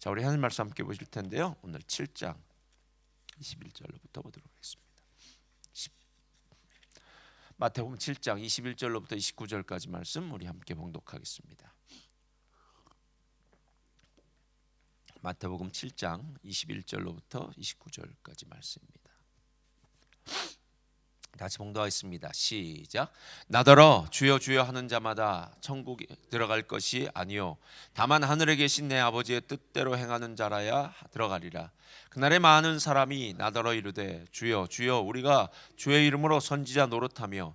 자, 우리 하나님 말씀 함께 보실 텐데요. 오늘 7장 21절로부터 보도록 하겠습니다. 10. 마태복음 7장 21절로부터 29절까지 말씀 우리 함께 봉독하겠습니다. 마태복음 7장 21절로부터 29절까지 말씀입니다. 다시 봉독하겠습니다. 시작. 나더러 주여 주여 하는 자마다 천국에 들어갈 것이 아니요 다만 하늘에 계신 내 아버지의 뜻대로 행하는 자라야 들어가리라. 그날에 많은 사람이 나더러 이르되 주여 주여 우리가 주의 이름으로 선지자 노릇하며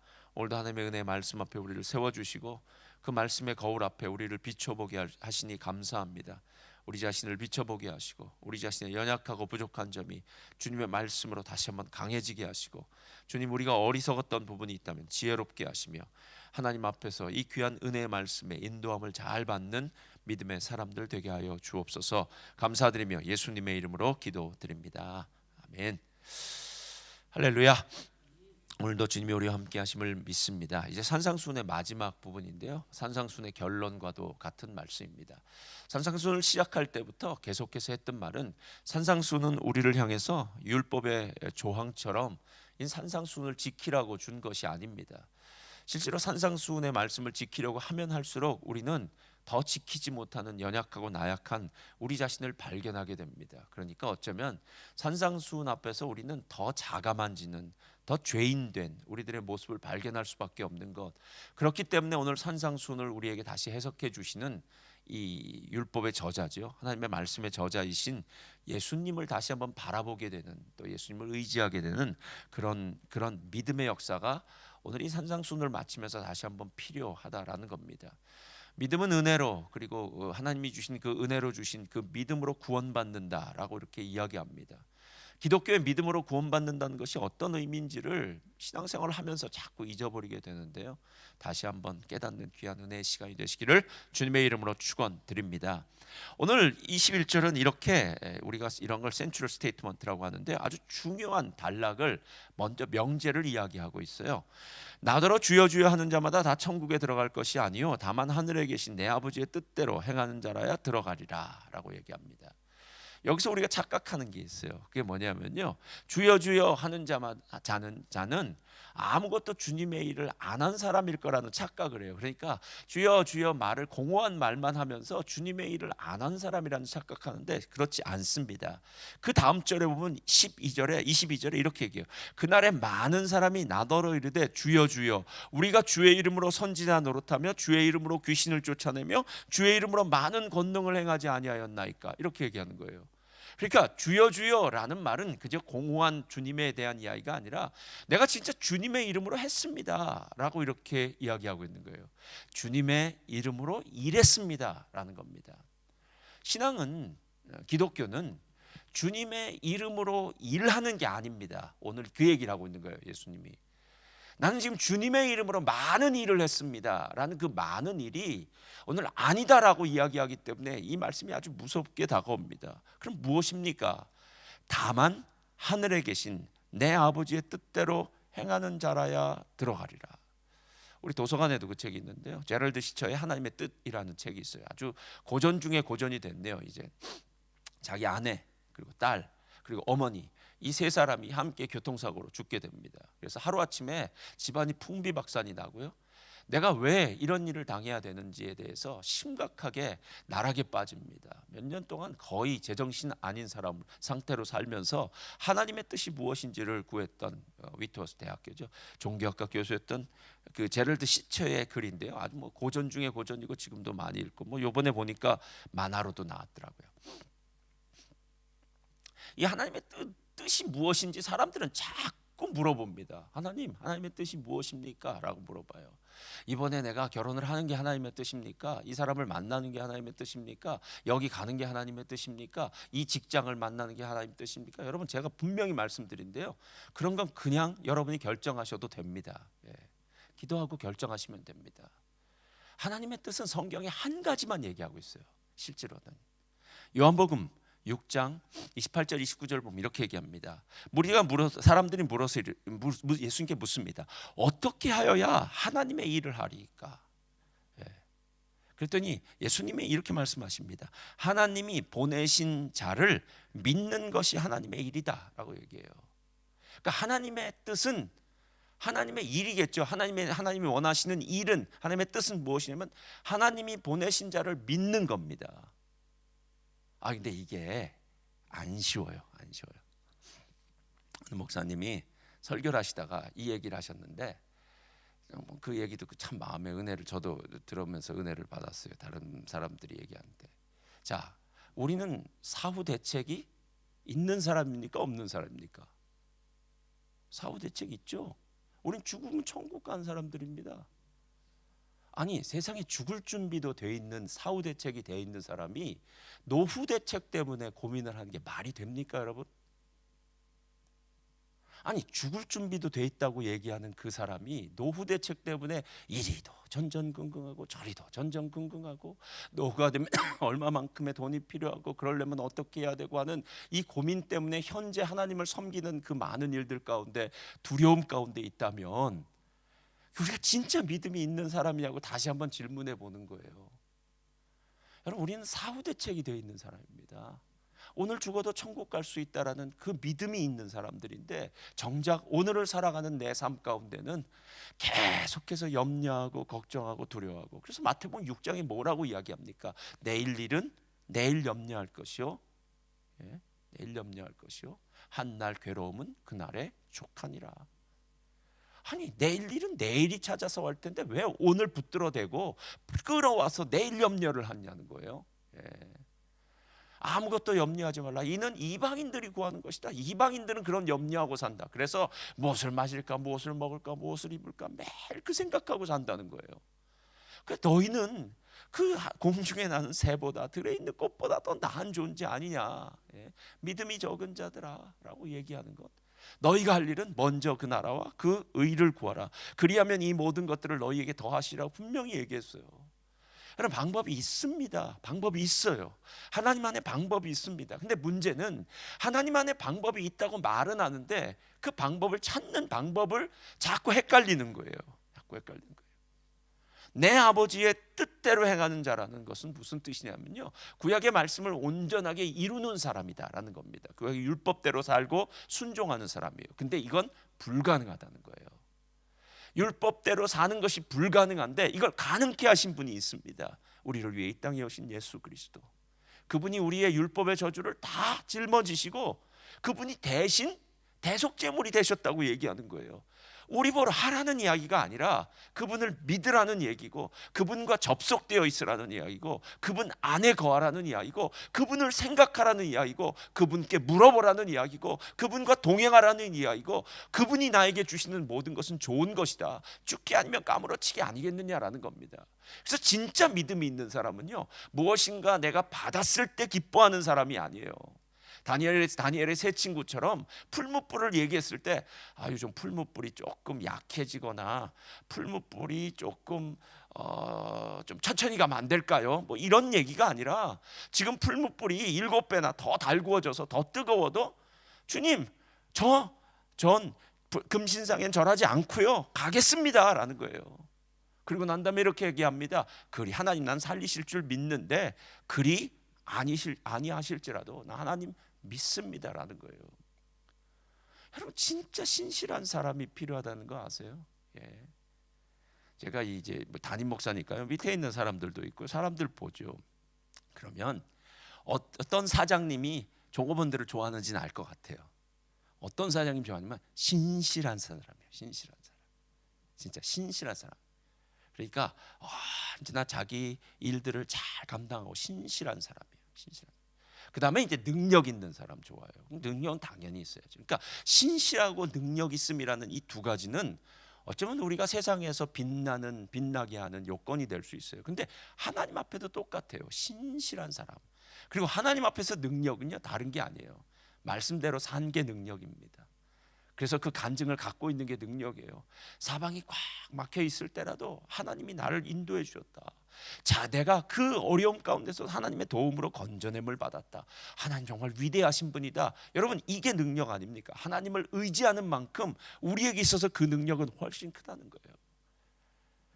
오늘도 하나님의 은혜 말씀 앞에 우리를 세워주시고 그 말씀의 거울 앞에 우리를 비춰보게 하시니 감사합니다. 우리 자신을 비춰보게 하시고 우리 자신의 연약하고 부족한 점이 주님의 말씀으로 다시 한번 강해지게 하시고 주님 우리가 어리석었던 부분이 있다면 지혜롭게 하시며 하나님 앞에서 이 귀한 은혜의 말씀에 인도함을 잘 받는 믿음의 사람들 되게 하여 주옵소서. 감사드리며 예수님의 이름으로 기도드립니다. 아멘. 할렐루야 오늘도 주님이 우리와 함께 하심을 믿습니다. 이제 산상순의 마지막 부분인데요. 산상순의 결론과도 같은 말씀입니다. 산상순을 시작할 때부터 계속해서 했던 말은 산상순은 우리를 향해서 율법의 조항처럼 이 산상순을 지키라고 준 것이 아닙니다. 실제로 산상순의 말씀을 지키려고 하면 할수록 우리는 더 지키지 못하는 연약하고 나약한 우리 자신을 발견하게 됩니다. 그러니까 어쩌면 산상순 앞에서 우리는 더 자가만지는 더 죄인된 우리들의 모습을 발견할 수밖에 없는 것. 그렇기 때문에 오늘 산상순을 우리에게 다시 해석해 주시는 이 율법의 저자죠. 하나님의 말씀의 저자이신 예수님을 다시 한번 바라보게 되는 또 예수님을 의지하게 되는 그런 그런 믿음의 역사가 오늘 이 산상순을 마치면서 다시 한번 필요하다라는 겁니다. 믿음은 은혜로 그리고 하나님이 주신 그 은혜로 주신 그 믿음으로 구원받는다라고 이렇게 이야기합니다. 기독교의 믿음으로 구원받는다는 것이 어떤 의미인지를 신앙생활을 하면서 자꾸 잊어버리게 되는데요. 다시 한번 깨닫는 귀한 은혜의 시간이 되시기를 주님의 이름으로 축원드립니다. 오늘 21절은 이렇게 우리가 이런 걸 센츄럴 스테이트먼트라고 하는데 아주 중요한 단락을 먼저 명제를 이야기하고 있어요. 나더러 주여 주여 하는 자마다 다 천국에 들어갈 것이 아니요 다만 하늘에 계신 내 아버지의 뜻대로 행하는 자라야 들어가리라라고 얘기합니다. 여기서 우리가 착각하는 게 있어요. 그게 뭐냐면요. 주여 주여 하는 자만 자는 자는 아무것도 주님의 일을 안 한 사람일 거라는 착각을 해요. 그러니까 주여 주여 말을 공허한 말만 하면서 주님의 일을 안 한 사람이라는 착각하는데 그렇지 않습니다. 그 다음 절에 보면 12절에 22절에 이렇게 얘기해요. 그날에 많은 사람이 나더러 이르되 주여 주여 우리가 주의 이름으로 선지자 노릇하며 주의 이름으로 귀신을 쫓아내며 주의 이름으로 많은 권능을 행하지 아니하였나이까 이렇게 얘기하는 거예요. 그러니까 주여 주여라는 말은 그저 공허한 주님에 대한 이야기가 아니라 내가 진짜 주님의 이름으로 했습니다라고 이렇게 이야기하고 있는 거예요. 주님의 이름으로 일했습니다라는 겁니다. 신앙은 기독교는 주님의 이름으로 일하는 게 아닙니다. 오늘 그 얘기를 하고 있는 거예요, 예수님이. 나는 지금 주님의 이름으로 많은 일을 했습니다. 라는 그 많은 일이 오늘 아니다라고 이야기하기 때문에 이 말씀이 아주 무섭게 다가옵니다. 그럼 무엇입니까? 다만 하늘에 계신 내 아버지의 뜻대로 행하는 자라야 들어가리라. 우리 도서관에도 그 책이 있는데요. 제럴드 시처의 하나님의 뜻이라는 책이 있어요. 아주 고전 중에 고전이 됐네요. 이제 자기 아내 그리고 딸 그리고 어머니 이 세 사람이 함께 교통사고로 죽게 됩니다. 그래서 하루 아침에 집안이 풍비박산이 나고요. 내가 왜 이런 일을 당해야 되는지에 대해서 심각하게 나락에 빠집니다. 몇 년 동안 거의 제정신 아닌 사람 상태로 살면서 하나님의 뜻이 무엇인지를 구했던 어, 위트워스 대학교죠. 종교학과 교수였던 그 제럴드 시처의 글인데요. 아주 뭐 고전 중에 고전이고 지금도 많이 읽고 뭐 요번에 보니까 만화로도 나왔더라고요. 이 하나님의 뜻, 뜻이 무엇인지 사람들은 자꾸 물어봅니다. 하나님, 하나님의 뜻이 무엇입니까? 라고 물어봐요. 이번에 내가 결혼을 하는 게 하나님의 뜻입니까? 이 사람을 만나는 게 하나님의 뜻입니까? 여기 가는 게 하나님의 뜻입니까? 이 직장을 만나는 게 하나님의 뜻입니까? 여러분 제가 분명히 말씀드린데요. 그런 건 그냥 여러분이 결정하셔도 됩니다. 예. 기도하고 결정하시면 됩니다. 하나님의 뜻은 성경에 한 가지만 얘기하고 있어요. 실제로는 요한복음 6장 28절 29절 보면 이렇게 얘기합니다. 우리가 물어 사람들이 물어서 예수님께 묻습니다. 어떻게 하여야 하나님의 일을 하리까? 예. 그랬더니 예수님이 이렇게 말씀하십니다. 하나님이 보내신 자를 믿는 것이 하나님의 일이다라고 얘기해요. 그러니까 하나님의 뜻은 하나님의 일이겠죠. 하나님의 하나님이 원하시는 일은 하나님의 뜻은 무엇이냐면 하나님이 보내신 자를 믿는 겁니다. 아 근데 이게 안 쉬워요. 안 쉬워요. 목사님이 설교를 하시다가 이 얘기를 하셨는데 뭐그 얘기도 참 마음의 은혜를 저도 들으면서 은혜를 받았어요. 다른 사람들이 얘기하는데 자 우리는 사후 대책이 있는 사람입니까 없는 사람입니까? 사후 대책 있죠. 우린 죽으면 천국 간 사람들입니다. 아니 세상에 죽을 준비도 돼 있는 사후 대책이 돼 있는 사람이 노후 대책 때문에 고민을 하는 게 말이 됩니까, 여러분? 아니 죽을 준비도 돼 있다고 얘기하는 그 사람이 노후 대책 때문에 이리도 전전긍긍하고 저리도 전전긍긍하고 노후가 되면 얼마만큼의 돈이 필요하고 그러려면 어떻게 해야 되고 하는 이 고민 때문에 현재 하나님을 섬기는 그 많은 일들 가운데 두려움 가운데 있다면 우리가 진짜 믿음이 있는 사람이냐고 다시 한번 질문해 보는 거예요. 여러분 우리는 사후 대책이 되어 있는 사람입니다. 오늘 죽어도 천국 갈 수 있다라는 그 믿음이 있는 사람들인데 정작 오늘을 살아가는 내 삶 가운데는 계속해서 염려하고 걱정하고 두려워하고 그래서 마태복음 6장에 뭐라고 이야기합니까? 내일 일은 내일 염려할 것이요. 예? 내일 염려할 것이요. 한 날 괴로움은 그날의 족하니라. 아니 내일 일은 내일이 찾아서 할 텐데 왜 오늘 붙들어대고 끌어와서 내일 염려를 하냐는 거예요. 예. 아무것도 염려하지 말라. 이는 이방인들이 구하는 것이다. 이방인들은 그런 염려하고 산다. 그래서 무엇을 마실까, 무엇을 먹을까, 무엇을 입을까 매일 그 생각하고 산다는 거예요. 그 너희는 그 공중에 나는 새보다 들에 있는 꽃보다 더 나은 존재 아니냐. 예. 믿음이 적은 자들아라고 얘기하는 것. 너희가 할 일은 먼저 그 나라와 그 의를 구하라. 그리하면 이 모든 것들을 너희에게 더하시라고 분명히 얘기했어요. 여러분 방법이 있습니다. 방법이 있어요. 하나님 안에 방법이 있습니다. 근데 문제는 하나님 안에 방법이 있다고 말은 하는데 그 방법을 찾는 방법을 자꾸 헷갈리는 거예요. 자꾸 헷갈리는 거예요. 내 아버지의 뜻대로 행하는 자라는 것은 무슨 뜻이냐면요. 구약의 말씀을 온전하게 이루는 사람이다라는 겁니다. 구약의 율법대로 살고 순종하는 사람이에요. 근데 이건 불가능하다는 거예요. 율법대로 사는 것이 불가능한데 이걸 가능케 하신 분이 있습니다. 우리를 위해 이 땅에 오신 예수 그리스도. 그분이 우리의 율법의 저주를 다 짊어지시고 그분이 대신 대속제물이 되셨다고 얘기하는 거예요. 우리 보러 하라는 이야기가 아니라 그분을 믿으라는 얘기고 그분과 접속되어 있으라는 이야기고 그분 안에 거하라는 이야기고 그분을 생각하라는 이야기고 그분께 물어보라는 이야기고 그분과 동행하라는 이야기고 그분이 나에게 주시는 모든 것은 좋은 것이다. 죽기 아니면 까무러치기 아니겠느냐라는 겁니다. 그래서 진짜 믿음이 있는 사람은요 무엇인가 내가 받았을 때 기뻐하는 사람이 아니에요. 다니엘의 다니엘의 세 친구처럼 풀무불을 얘기했을 때 아 요즘 풀무불이 조금 약해지거나 풀무불이 조금 어, 좀 천천히 가면 안 될까요? 뭐 이런 얘기가 아니라 지금 풀무불이 일곱 배나 더 달구어져서 더 뜨거워도 주님 저 전 금신상엔 절하지 않고요 가겠습니다라는 거예요. 그리고 난 다음에 이렇게 얘기합니다. 그리 하나님 난 살리실 줄 믿는데 그리 아니실 아니하실지라도 나 하나님 믿습니다라는 거예요. 여러분 진짜 신실한 사람이 필요하다는 거 아세요? 예. 제가 이제 뭐 담임 목사니까요. 밑에 있는 사람들도 있고 사람들 보죠. 그러면 어- 어떤 사장님이 종업원들을 좋아하는지는 알 것 같아요. 어떤 사장님 좋아하냐면 신실한 사람이에요. 신실한 사람. 진짜 신실한 사람. 그러니까 언제나 자기 일들을 잘 감당하고 신실한 사람이에요. 신실한. 그다음에 이제 능력 있는 사람 좋아요. 능력은 당연히 있어야죠. 그러니까 신실하고 능력 있음이라는 이 두 가지는 어쩌면 우리가 세상에서 빛나는 빛나게 하는 요건이 될 수 있어요. 근데 하나님 앞에도 똑같아요. 신실한 사람. 그리고 하나님 앞에서 능력은요 다른 게 아니에요. 말씀대로 산 게 능력입니다. 그래서 그 간증을 갖고 있는 게 능력이에요. 사방이 꽉 막혀 있을 때라도 하나님이 나를 인도해 주셨다. 자, 내가 그 어려움 가운데서 하나님의 도움으로 건져냄을 받았다. 하나님 정말 위대하신 분이다. 여러분, 이게 능력 아닙니까? 하나님을 의지하는 만큼 우리에게 있어서 그 능력은 훨씬 크다는 거예요.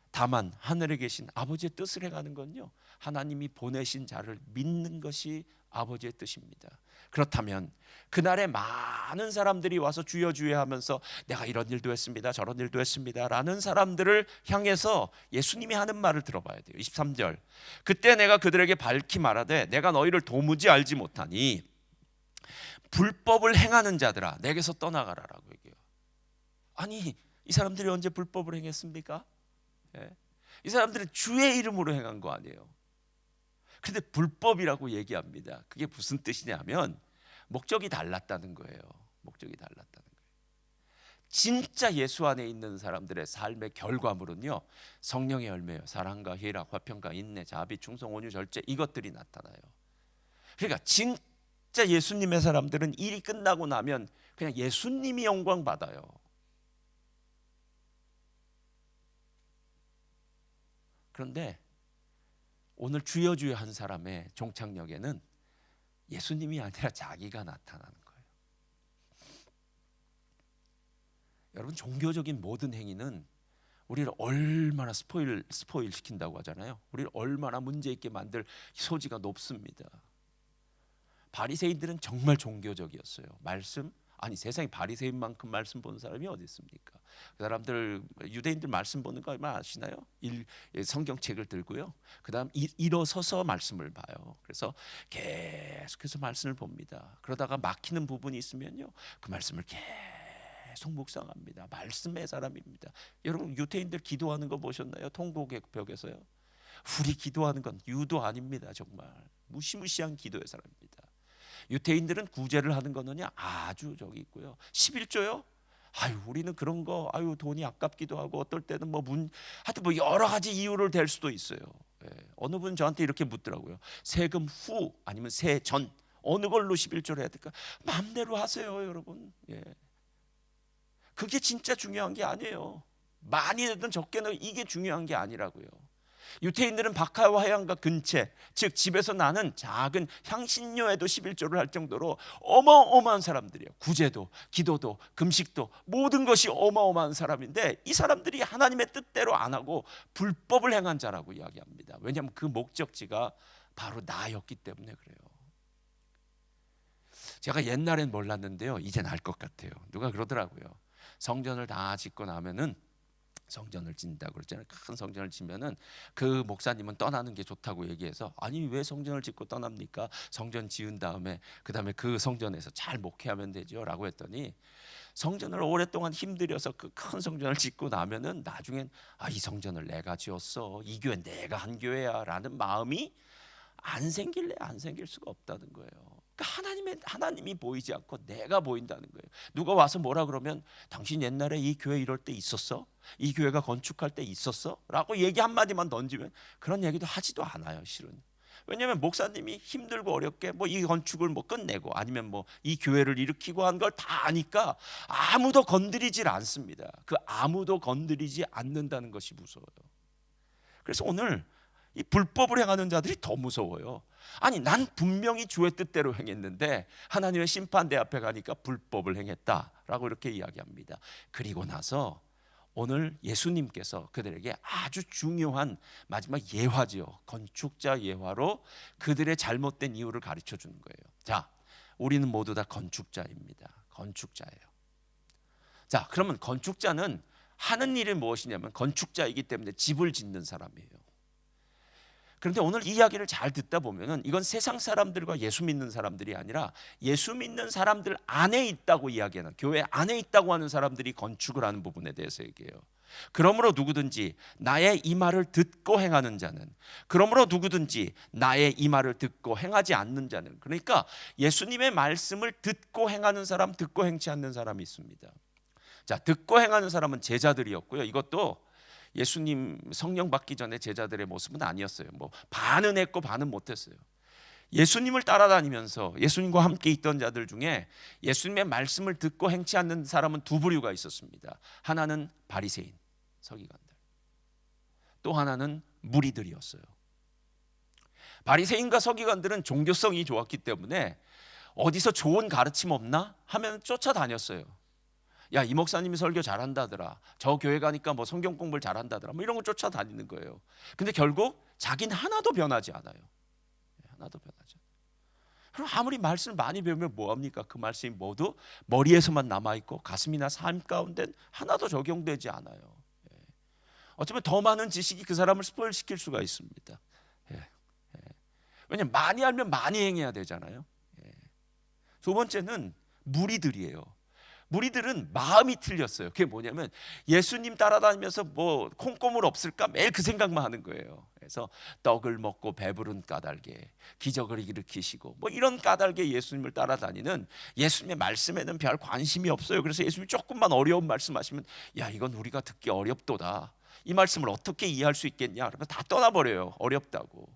다만 하늘에 계신 아버지의 뜻을 행하는 건요. 하나님이 보내신 자를 믿는 것이 아버지의 뜻입니다. 그렇다면 그날에 많은 사람들이 와서 주여 주여 하면서 내가 이런 일도 했습니다. 저런 일도 했습니다 라는 사람들을 향해서 예수님이 하는 말을 들어봐야 돼요. 23절. 그때 내가 그들에게 밝히 말하되 내가 너희를 도무지 알지 못하니 불법을 행하는 자들아 내게서 떠나가라라고 얘기해요. 아니 이 사람들이 언제 불법을 행했습니까? 예? 이 사람들은 주의 이름으로 행한 거 아니에요. 근데 불법이라고 얘기합니다. 그게 무슨 뜻이냐면 목적이 달랐다는 거예요. 목적이 달랐다는 거예요. 진짜 예수 안에 있는 사람들의 삶의 결과물은요. 성령의 열매요. 사랑과 희락, 화평과 인내, 자비, 충성, 온유, 절제 이것들이 나타나요. 그러니까 진짜 예수님의 사람들은 일이 끝나고 나면 그냥 예수님이 영광 받아요. 그런데 오늘 주여 주여 한 사람의 종착역에는 예수님이 아니라 자기가 나타나는 거예요. 여러분 종교적인 모든 행위는 우리를 얼마나 스포일 스포일 시킨다고 하잖아요. 우리를 얼마나 문제 있게 만들 소지가 높습니다. 바리새인들은 정말 종교적이었어요. 말씀 아니 세상에 바리새인만큼 말씀 보는 사람이 어디 있습니까? 그 사람들 유대인들 말씀 보는 거 얼마 아시나요? 일, 성경책을 들고요. 그다음 일, 일어서서 말씀을 봐요. 그래서 계속해서 말씀을 봅니다. 그러다가 막히는 부분이 있으면요, 그 말씀을 계속 묵상합니다. 말씀의 사람입니다. 여러분 유대인들 기도하는 거 보셨나요? 통곡의 벽에서요. 우리 기도하는 건 유도 아닙니다. 정말 무시무시한 기도의 사람입니다. 유태인들은 구제를 하는 거는요 아주 저기 있고요. 11조요. 아유 우리는 그런 거 아유 돈이 아깝기도 하고 어떨 때는 뭐 문 하여튼 뭐 여러 가지 이유를 댈 수도 있어요. 예. 어느 분 저한테 이렇게 묻더라고요. 세금 후 아니면 세 전 어느 걸로 11조를 해야 될까? 마음대로 하세요, 여러분. 예. 그게 진짜 중요한 게 아니에요. 많이 되든 적게 는 이게 중요한 게 아니라고요. 유태인들은 박하와 해안가 근처, 즉 집에서 나는 작은 향신료에도 11조를 할 정도로 어마어마한 사람들이에요. 구제도, 기도도, 금식도 모든 것이 어마어마한 사람인데 이 사람들이 하나님의 뜻대로 안 하고 불법을 행한 자라고 이야기합니다. 왜냐하면 그 목적지가 바로 나였기 때문에 그래요. 제가 옛날엔 몰랐는데요. 이젠 알 것 같아요. 누가 그러더라고요. 성전을 다 짓고 나면은 성전을 짓는다고 그랬잖아요. 큰 성전을 짓면은 그 목사님은 떠나는 게 좋다고 얘기해서 아니 왜 성전을 짓고 떠납니까? 성전 지은 다음에 그 다음에 그 성전에서 잘 목회하면 되죠라고 했더니 성전을 오랫동안 힘들여서 그 큰 성전을 짓고 나면은 나중엔 아 이 성전을 내가 지었어 이 교회 내가 한 교회야라는 마음이 안 생길래 안 생길 수가 없다는 거예요. 그러니까 하나님의 하나님이 보이지 않고 내가 보인다는 거예요. 누가 와서 뭐라 그러면 당신 옛날에 이 교회 이럴 때 있었어? 이 교회가 건축할 때 있었어? 라고 얘기 한 마디만 던지면 그런 얘기도 하지도 않아요, 실은. 왜냐하면 목사님이 힘들고 어렵게 뭐 이 건축을 뭐 끝내고 아니면 뭐 이 교회를 일으키고 한 걸 다 아니까 아무도 건드리질 않습니다. 그 아무도 건드리지 않는다는 것이 무서워요. 그래서 오늘 이 불법을 행하는 자들이 더 무서워요. 아니 난 분명히 주의 뜻대로 행했는데 하나님의 심판대 앞에 가니까 불법을 행했다라고 이렇게 이야기합니다. 그리고 나서 오늘 예수님께서 그들에게 아주 중요한 마지막 예화지요. 건축자 예화로 그들의 잘못된 이유를 가르쳐 주는 거예요. 자, 우리는 모두 다 건축자입니다. 건축자예요. 자, 그러면 건축자는 하는 일이 무엇이냐면 건축자이기 때문에 집을 짓는 사람이에요. 그런데 오늘 이 이야기를 잘 듣다 보면은 이건 세상 사람들과 예수 믿는 사람들이 아니라 예수 믿는 사람들 안에 있다고 이야기하는 교회 안에 있다고 하는 사람들이 건축을 하는 부분에 대해서 얘기해요. 그러므로 누구든지 나의 이 말을 듣고 행하는 자는 그러므로 누구든지 나의 이 말을 듣고 행하지 않는 자는 그러니까 예수님의 말씀을 듣고 행하는 사람 듣고 행치 않는 사람이 있습니다. 자, 듣고 행하는 사람은 제자들이었고요. 이것도 예수님 성령 받기 전에 제자들의 모습은 아니었어요. 뭐 반은 했고 반은 못했어요. 예수님을 따라다니면서 예수님과 함께 있던 자들 중에 예수님의 말씀을 듣고 행치 않는 사람은 두 부류가 있었습니다. 하나는 바리새인, 서기관들. 또 하나는 무리들이었어요. 바리새인과 서기관들은 종교성이 좋았기 때문에 어디서 좋은 가르침 없나 하면 쫓아다녔어요. 야, 이 목사님이 설교 잘한다더라. 저 교회 가니까 뭐 성경 공부를 잘한다더라. 뭐 이런 거 쫓아다니는 거예요. 근데 결국 자기는 하나도 변하지 않아요. 예, 하나도 변하지 않아요. 그럼 아무리 말씀을 많이 배우면 뭐 합니까? 그 말씀이 모두 머리에서만 남아 있고 가슴이나 삶 가운데 하나도 적용되지 않아요. 예. 어쩌면 더 많은 지식이 그 사람을 스포일 시킬 수가 있습니다. 예. 예. 왜냐면 많이 알면 많이 행해야 되잖아요. 예. 두 번째는 무리들이에요. 무리들은 마음이 틀렸어요. 그게 뭐냐면 예수님 따라다니면서 뭐 콩고물 없을까 매일 그 생각만 하는 거예요. 그래서 떡을 먹고 배부른 까닭에 기적을 일으키시고 뭐 이런 까닭에 예수님을 따라다니는 예수님의 말씀에는 별 관심이 없어요. 그래서 예수님이 조금만 어려운 말씀하시면 야 이건 우리가 듣기 어렵도다. 이 말씀을 어떻게 이해할 수 있겠냐? 그러면 다 떠나버려요. 어렵다고.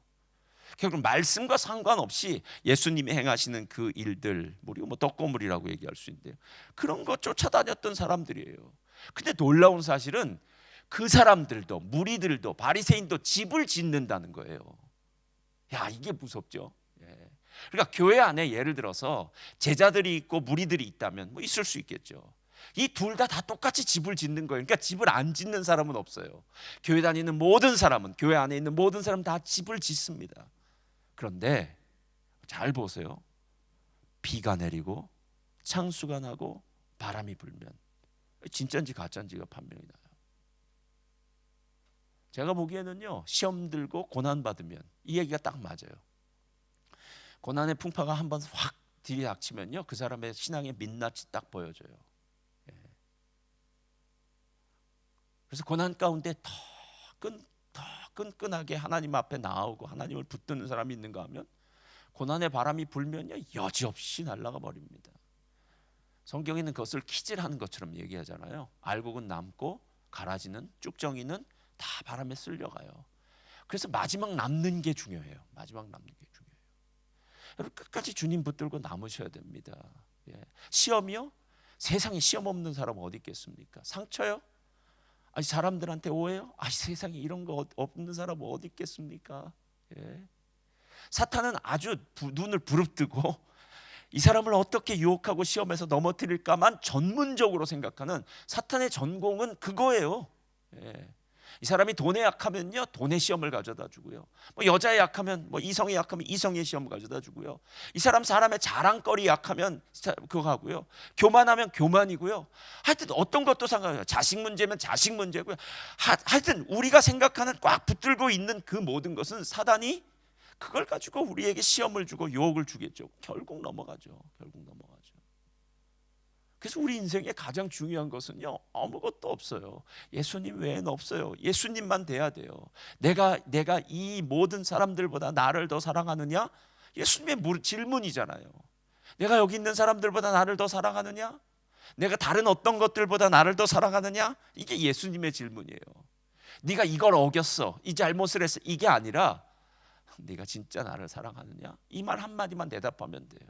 결국 말씀과 상관없이 예수님이 행하시는 그 일들, 우리가 뭐 떡고물이라고 얘기할 수 있는데요. 그런 거 쫓아다녔던 사람들이에요. 근데 놀라운 사실은 그 사람들도 무리들도 바리새인도 집을 짓는다는 거예요. 야 이게 무섭죠. 예. 그러니까 교회 안에 예를 들어서 제자들이 있고 무리들이 있다면 뭐 있을 수 있겠죠. 이둘다다 똑같이 집을 짓는 거예요. 그러니까 집을 안 짓는 사람은 없어요. 교회 다니는 모든 사람은 교회 안에 있는 모든 사람 다 집을 짓습니다. 그런데 잘 보세요. 비가 내리고 창수가 나고 바람이 불면 진짜인지 가짜인지가 판명이 나요. 제가 보기에는요 시험 들고 고난 받으면 이 얘기가 딱 맞아요. 고난의 풍파가 한 번 확 들이닥치면요 그 사람의 신앙의 민낯이 딱 보여져요. 예. 그래서 고난 가운데 더 끈 더 끈끈하게 하나님 앞에 나오고 하나님을 붙드는 사람이 있는가 하면 고난의 바람이 불면요 여지없이 날아가 버립니다. 성경에는 그것을 키질하는 것처럼 얘기하잖아요. 알곡은 남고 가라지는 쭉정이는 다 바람에 쓸려가요. 그래서 마지막 남는 게 중요해요. 마지막 남는 게 중요해요. 여러분 끝까지 주님 붙들고 남으셔야 됩니다. 예. 시험이요? 세상에 시험 없는 사람 어디 있겠습니까? 상처요? 아니 사람들한테 오해요? 아 세상에 이런 거 없는 사람 어디 있겠습니까? 예. 사탄은 아주 부, 눈을 부릅뜨고 이 사람을 어떻게 유혹하고 시험에서 넘어뜨릴까만 전문적으로 생각하는 사탄의 전공은 그거예요. 예. 이 사람이 돈에 약하면요 돈의 시험을 가져다 주고요. 뭐 여자에 약하면 뭐 이성에 약하면 이성의 시험을 가져다 주고요. 이 사람 사람의 자랑거리 약하면 그거 하고요. 교만하면 교만이고요. 하여튼 어떤 것도 상관없어요. 자식 문제면 자식 문제고요. 하, 하여튼 우리가 생각하는 꽉 붙들고 있는 그 모든 것은 사단이 그걸 가지고 우리에게 시험을 주고 유혹을 주겠죠. 결국 넘어가죠. 결국 넘어가죠. 그래서 우리 인생에 가장 중요한 것은요 아무것도 없어요. 예수님 외에는 없어요. 예수님만 돼야 돼요. 내가 내가 이 모든 사람들보다 나를 더 사랑하느냐? 예수님의 질문이잖아요. 내가 여기 있는 사람들보다 나를 더 사랑하느냐? 내가 다른 어떤 것들보다 나를 더 사랑하느냐? 이게 예수님의 질문이에요. 네가 이걸 어겼어. 이 잘못을 했어. 이게 아니라 네가 진짜 나를 사랑하느냐? 이 말 한마디만 대답하면 돼요.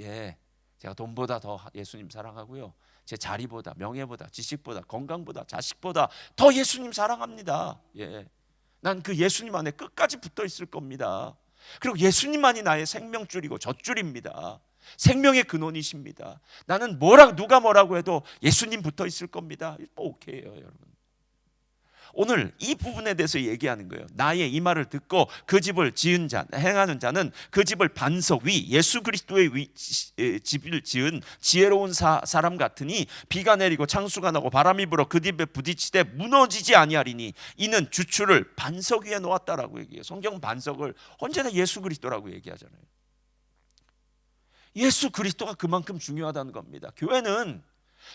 예. 제가 돈보다 더 예수님 사랑하고요. 제 자리보다 명예보다 지식보다 건강보다 자식보다 더 예수님 사랑합니다. 예. 난 그 예수님 안에 끝까지 붙어 있을 겁니다. 그리고 예수님만이 나의 생명줄이고 젖줄입니다. 생명의 근원이십니다. 나는 뭐라 누가 뭐라고 해도 예수님 붙어 있을 겁니다. 오케이요, 여러분. 오늘 이 부분에 대해서 얘기하는 거예요. 나의 이 말을 듣고 그 집을 지은 자, 행하는 자는 그 집을 반석 위 예수 그리스도의 위, 집을 지은 지혜로운 사, 사람 같으니 비가 내리고 창수가 나고 바람이 불어 그 집에 부딪히되 무너지지 아니하리니 이는 주추를 반석 위에 놓았다라고 얘기해요. 성경 반석을 언제나 예수 그리스도라고 얘기하잖아요. 예수 그리스도가 그만큼 중요하다는 겁니다. 교회는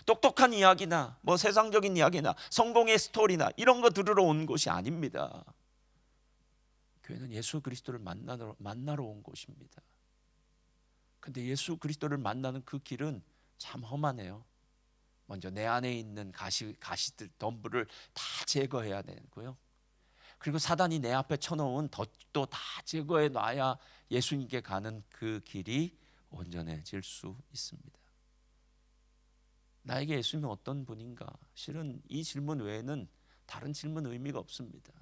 똑똑한 이야기나 뭐 세상적인 이야기나 성공의 스토리나 이런 거 들으러 온 곳이 아닙니다. 교회는 예수 그리스도를 만나러 만나러 온 곳입니다. 근데 예수 그리스도를 만나는 그 길은 참 험하네요. 먼저 내 안에 있는 가시 가시들 덤불을 다 제거해야 되고요. 그리고 사단이 내 앞에 쳐놓은 덫도 다 제거해 놔야 예수님께 가는 그 길이 온전해질 수 있습니다. 나에게 예수님은 어떤 분인가? 실은 이 질문 외에는 다른 질문 의미가 없습니다.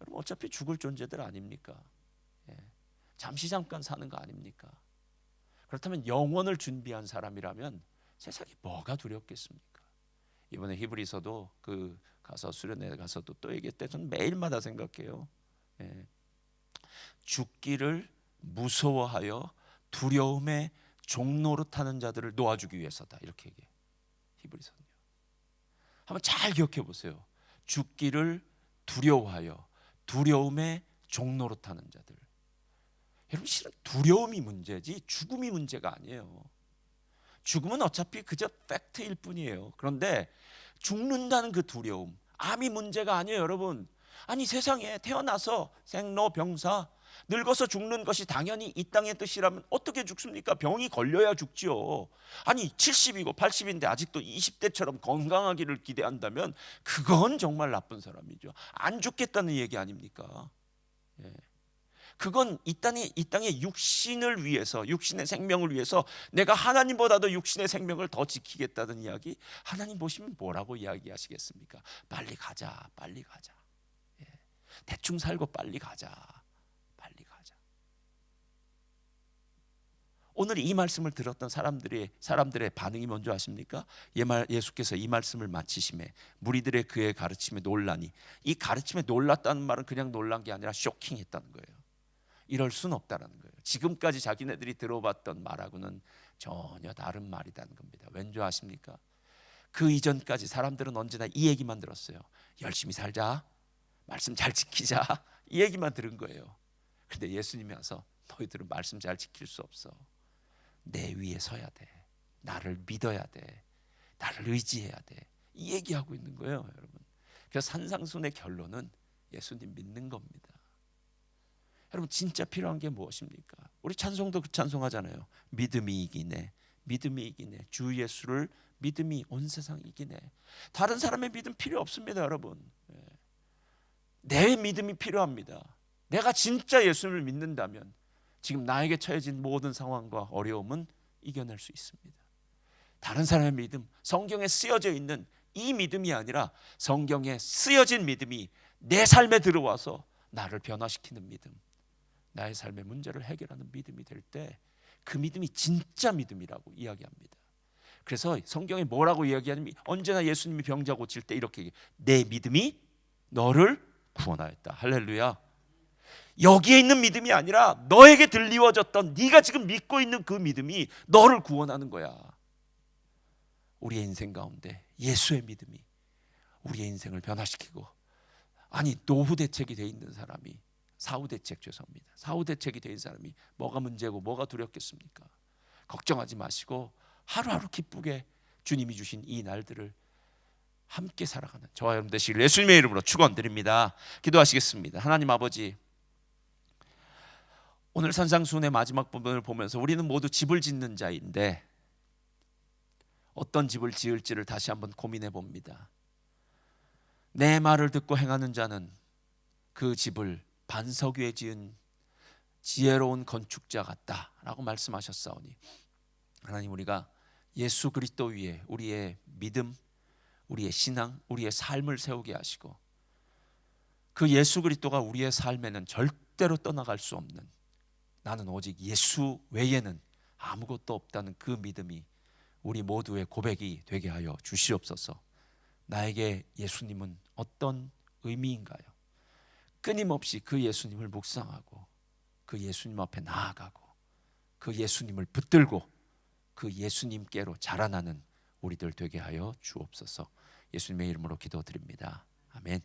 여러분 어차피 죽을 존재들 아닙니까? 예. 잠시 잠깐 사는 거 아닙니까? 그렇다면 영원을 준비한 사람이라면 세상에 뭐가 두렵겠습니까? 이번에 히브리서도 그 가서 수련회 가서도 또 얘기했대. 저는 매일마다 생각해요. 예. 죽기를 무서워하여 두려움에 종노릇하는 자들을 놓아주기 위해서다. 이렇게 얘기해. 히브리서는요. 한번 잘 기억해 보세요. 죽기를 두려워하여 두려움에 종노릇하는 자들. 여러분 실은 두려움이 문제지 죽음이 문제가 아니에요. 죽음은 어차피 그저 팩트일 뿐이에요. 그런데 죽는다는 그 두려움, 암이 문제가 아니에요, 여러분. 아니 세상에 태어나서 생로병사 늙어서 죽는 것이 당연히 이 땅의 뜻이라면 어떻게 죽습니까? 병이 걸려야 죽지요. 아니 70이고 80인데 아직도 20대처럼 건강하기를 기대한다면 그건 정말 나쁜 사람이죠. 안 죽겠다는 얘기 아닙니까? 예. 그건 이 땅의 이 땅의 육신을 위해서 육신의 생명을 위해서 내가 하나님보다도 육신의 생명을 더 지키겠다는 이야기. 하나님 보시면 뭐라고 이야기하시겠습니까? 빨리 가자, 빨리 가자. 예. 대충 살고 빨리 가자. 빨리 가자. 오늘 이 말씀을 들었던 사람들의 사람들의 반응이 뭔지 아십니까? 예 말- 예수께서 이 말씀을 마치심에 무리들의 그의 가르침에 놀라니 이 가르침에 놀랐다는 말은 그냥 놀란 게 아니라 쇼킹했다는 거예요. 이럴 순 없다라는 거예요. 지금까지 자기네들이 들어봤던 말하고는 전혀 다른 말이라는 겁니다. 왠지 아십니까? 그 이전까지 사람들은 언제나 이 얘기만 들었어요. 열심히 살자. 말씀 잘 지키자. 이 얘기만 들은 거예요. 근데 예수님이 와서 너희들은 말씀 잘 지킬 수 없어. 내 위에 서야 돼. 나를 믿어야 돼. 나를 의지해야 돼. 이 얘기하고 있는 거예요, 여러분. 그래서 산상순의 결론은 예수님 믿는 겁니다. 여러분 진짜 필요한 게 무엇입니까? 우리 찬송도 그 찬송하잖아요. 믿음이 이기네. 믿음이 이기네. 주 예수를 믿음이 온 세상 이기네. 다른 사람의 믿음 필요 없습니다, 여러분. 예. 내 믿음이 필요합니다. 내가 진짜 예수를 믿는다면 지금 나에게 처해진 모든 상황과 어려움은 이겨낼 수 있습니다. 다른 사람의 믿음, 성경에 쓰여져 있는 이 믿음이 아니라 성경에 쓰여진 믿음이 내 삶에 들어와서 나를 변화시키는 믿음, 나의 삶의 문제를 해결하는 믿음이 될 때 그 믿음이 진짜 믿음이라고 이야기합니다. 그래서 성경에 뭐라고 이야기하냐면 언제나 예수님이 병자 고칠 때 이렇게. 내 믿음이 너를 구원하였다. 할렐루야. 여기에 있는 믿음이 아니라 너에게 들리워졌던 네가 지금 믿고 있는 그 믿음이 너를 구원하는 거야. 우리의 인생 가운데 예수의 믿음이 우리의 인생을 변화시키고 아니 노후 대책이 돼 있는 사람이 사후 대책 죄송합니다. 사후 대책이 돼 있는 사람이 뭐가 문제고 뭐가 두렵겠습니까? 걱정하지 마시고 하루하루 기쁘게 주님이 주신 이 날들을 함께 살아가는 저와 여러분 되시길 예수님의 이름으로 축원드립니다. 기도하시겠습니다. 하나님 아버지 오늘 산상순의 마지막 부분을 보면서 우리는 모두 집을 짓는 자인데 어떤 집을 지을지를 다시 한번 고민해 봅니다. 내 말을 듣고 행하는 자는 그 집을 반석 위에 지은 지혜로운 건축자 같다라고 말씀하셨사오니 하나님 우리가 예수 그리스도 위에 우리의 믿음, 우리의 신앙, 우리의 삶을 세우게 하시고 그 예수 그리스도가 우리의 삶에는 절대로 떠나갈 수 없는 나는 오직 예수 외에는 아무것도 없다는 그 믿음이 우리 모두의 고백이 되게 하여 주시옵소서. 나에게 예수님은 어떤 의미인가요? 끊임없이 그 예수님을 묵상하고 그 예수님 앞에 나아가고 그 예수님을 붙들고 그 예수님께로 자라나는 우리들 되게 하여 주옵소서. 예수님의 이름으로 기도드립니다. 아멘.